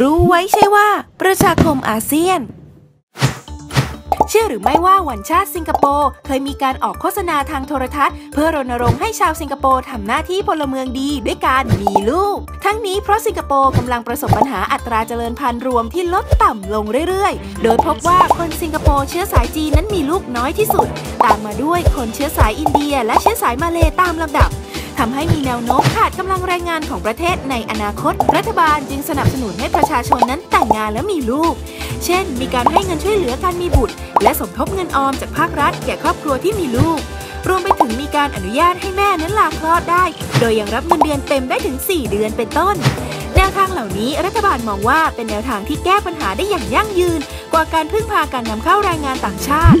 รู้ไว้ใช่ว่าประชาคมอาเซียน เชื่อหรือไม่ว่าวันชาติสิงคโปร์เคยมีการออกโฆษณาทางโทรทัศน์ เพื่อรณรงค์ให้ชาวสิงคโปร์ทำหน้าที่พลเมืองดีด้วยการมีลูก ทั้งนี้เพราะสิงคโปร์กำลังประสบปัญหาอัตราเจริญพันธุ์รวมที่ลดต่ำลงเรื่อยๆ โดยพบว่าคนสิงคโปร์เชื้อสายจีนนั้นมีลูกน้อยที่สุด ตามมาด้วยคนเชื้อสายอินเดีย และเชื้อสายมาเลตามลำดับ ทำให้มีแนวโน้มขาดกำลังแรงงานของประเทศในอนาคต รัฐบาลจึงสนับสนุนให้ประชาชนนั้นแต่งงานและมีลูก เช่น มีการให้เงินช่วยเหลือการมีบุตร และสมทบเงินออมจากภาครัฐแก่ครอบครัวที่มีลูก รวมไปถึงมีการอนุญาตให้แม่นั้นลาคลอดได้ โดยยังรับเงินเดือนเต็มได้ถึง 4 เดือนเป็นต้นแนวทางเหล่านี้รัฐบาลมองว่าเป็นแนวทางที่แก้ปัญหาได้อย่างยั่งยืน กว่าการพึ่งพาการนำเข้าแรงงานต่างชาติ